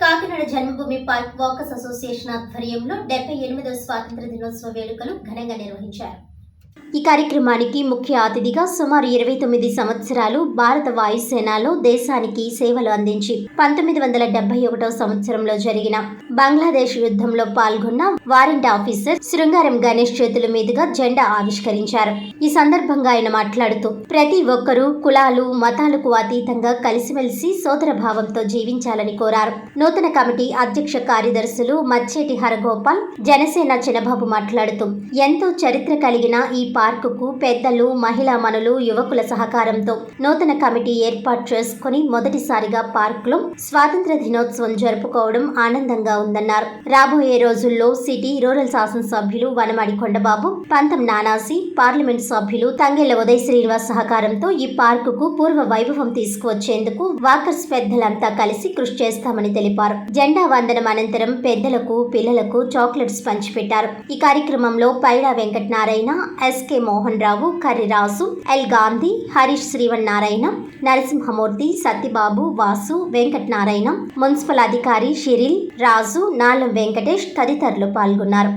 Kakinada Janmabhoomi park walkers association ఆధ్వర్యంలో డెబ్బై ఎనిమిదవ స్వాతంత్ర దినోత్సవ వేడుకలు ఘనంగా నిర్వహించారు. ఈ కార్యక్రమానికి ముఖ్య అతిథిగా సుమారు ఇరవై తొమ్మిది సంవత్సరాలు భారత వాయుసేనలో దేశానికి సేవలు అందించి పంతొమ్మిది వందల డెబ్బై ఒకటో సంవత్సరంలో జరిగిన బంగ్లాదేశ్ యుద్ధంలో పాల్గొన్న వారెంట్ ఆఫీసర్ శృంగారం గణేష్ చేతుల మీదుగా జెండా ఆవిష్కరించారు. ఈ సందర్భంగా ఆయన మాట్లాడుతూ ప్రతి ఒక్కరూ కులాలు మతాలకు అతీతంగా కలిసిమెలిసి సోదర భావంతో జీవించాలని కోరారు. నూతన కమిటీ అధ్యక్ష కార్యదర్శులు మచ్చేటి హరగోపాల్ జనసేన చినబాబు మాట్లాడుతూ ఎంతో చరిత్ర కలిగిన ఈ పార్కుకు పెద్దలు మహిళా మనులు యువకుల సహకారంతో నూతన కమిటీ ఏర్పాటు చేసుకుని మొదటిసారిగా పార్కులో స్వాతంత్ర దినోత్సవం జరుపుకోవడం ఆనందంగా ఉందన్నారు. రాబోయే రోజుల్లో సిటీ రూరల్ శాసనసభ్యులు వనమాడి కొండబాబు పంతం నానాసి పార్లమెంట్ సభ్యులు తంగెళ్ళ ఉదయ్ శ్రీనివాస్ సహకారంతో ఈ పార్కుకు పూర్వ వైభవం తీసుకువచ్చేందుకు వాకర్స్ పెద్దలంతా కలిసి కృషి చేస్తామని తెలిపారు. జెండా వందనం అనంతరం పెద్దలకు పిల్లలకు చాక్లెట్స్ పంచిపెట్టారు. ఈ కార్యక్రమంలో Paida Venkatanarayana S K Mohan Rao Karriraju L Gandhi Harish Srivannarayana Narasimhamurthy Satyababu Vasu Venkatanarayana municipal అధికారి షిరిల్ రాజు నాలం వెంకటేష్ తదితరులు పాల్గొన్నారు.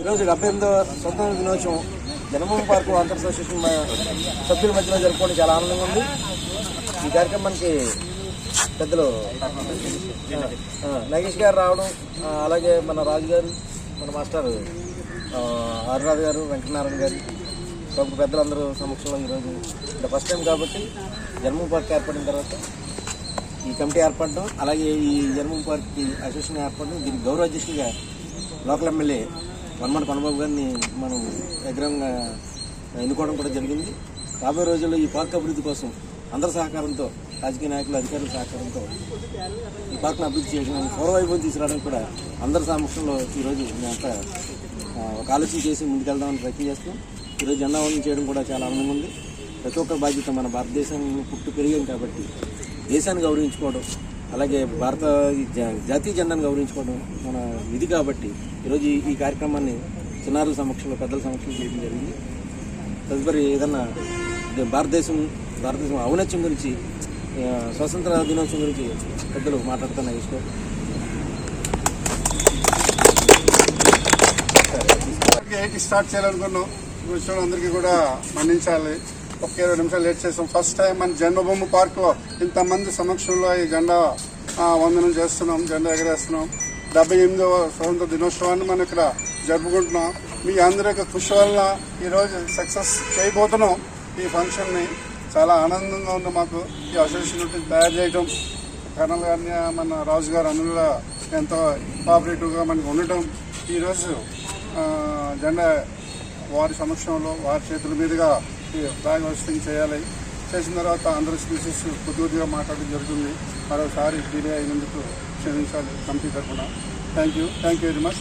ఈరోజు డెబ్బై ఎనిమిదో స్వతంత్ర దినోత్సవం. జన్మభూమి పార్కు అంతర్ అసోసియేషన్ సభ్యుల మధ్యలో జరుపుకోవడం చాలా ఆనందంగా ఉంది. ఈ కార్యక్రమానికి పెద్దలు ఆ, నగేష్ గారు రావడం అలాగే మన రాజు గారు మన మాస్టర్ ఆ, గారు వెంకటనారాయణ గారు ప్రముఖ పెద్దలందరూ సమక్షంలో ఈరోజు అంటే ఫస్ట్ టైం కాబట్టి జన్మభూమి పార్క్ ఏర్పడిన తర్వాత ఈ కమిటీ ఏర్పడడం అలాగే ఈ జన్మభూమి పార్క్కి అసోసియేషన్ ఏర్పడడం దీనికి గౌరవ అధ్యక్షుడిగా లోకల్ ఎమ్మెల్యే వన్మన్ కొండబాబు గారిని మనం విగ్రహంగా ఎన్నుకోవడం కూడా జరిగింది. రాబోయే రోజుల్లో ఈ పార్క్ అభివృద్ధి కోసం అందరి సహకారంతో రాజకీయ నాయకులు అధికారుల సహకారంతో ఈ పార్క్ను అభివృద్ధి చేయడం పూర్వవైభవం తీసుకురావడానికి కూడా అందరి సమక్షంలో ఈరోజు మేమంతా ఒక ఆలోచన చేసి ముందుకెళ్దామని ప్రయత్నం చేస్తాం ఈరోజు జెండా వందనం చేయడం కూడా చాలా ఆనందంగా ఉంది. ప్రతి ఒక్కరి బాధ్యత మన భారతదేశం పుట్టు పెరిగాం కాబట్టి దేశాన్ని గౌరవించుకోవడం అలాగే భారత ఈ జాతీయ జెండాను గౌరవించుకోవడం మన విధి కాబట్టి ఈరోజు ఈ- కార్యక్రమాన్ని చిన్నారుల సమక్షంలో పెద్దల సమక్షంలో చేయడం జరిగింది. తదుపరి ఏదన్నా భారతదేశం భారతదేశం ఔన్నత్యం గురించి స్వతంత్ర స్వాతంత్ర దినోత్సవం గురించి పెద్దలు మాట్లాడుతున్న ఇష్టం ఎయిట్ స్టార్ట్ చేయాలనుకున్నాం. అందరికీ కూడా మన్నించాలి. ఒక ఇరవై నిమిషాలు లేట్ చేసాం. ఫస్ట్ టైం మన జన్మభూమి పార్క్లో ఇంతమంది సమక్షంలో ఈ జెండా వందనం చేస్తున్నాం జెండా ఎగరేస్తున్నాం. డెబ్బై ఎనిమిదవ స్వతంత్ర దినోత్సవాన్ని మనం ఇక్కడ జరుపుకుంటున్నాం. మీ అందరి యొక్క కృషి వల్ల ఈరోజు సక్సెస్ చేయబోతున్నాం. ఈ ఫంక్షన్ని చాలా ఆనందంగా ఉంది మాకు. ఈ అసోసియేషన్ తయారు చేయడం కర్నల్ గారిని మన రాజు గారు అందులో ఎంతో కోఆపరేటివ్గా మనకు ఉండటం. ఈరోజు జెండా వారి సమక్షంలో వారి చేతుల మీదుగా బ్యాగ్ హోస్టింగ్ చేయాలి. చేసిన తర్వాత అందరూ స్పీసెస్ కొద్ది కొద్దిగా మాట్లాడడం జరుగుతుంది. మరోసారి డిలే అయినందుకు క్షమించాలి కంపెనీ తరఫున thank you. Thank you very much.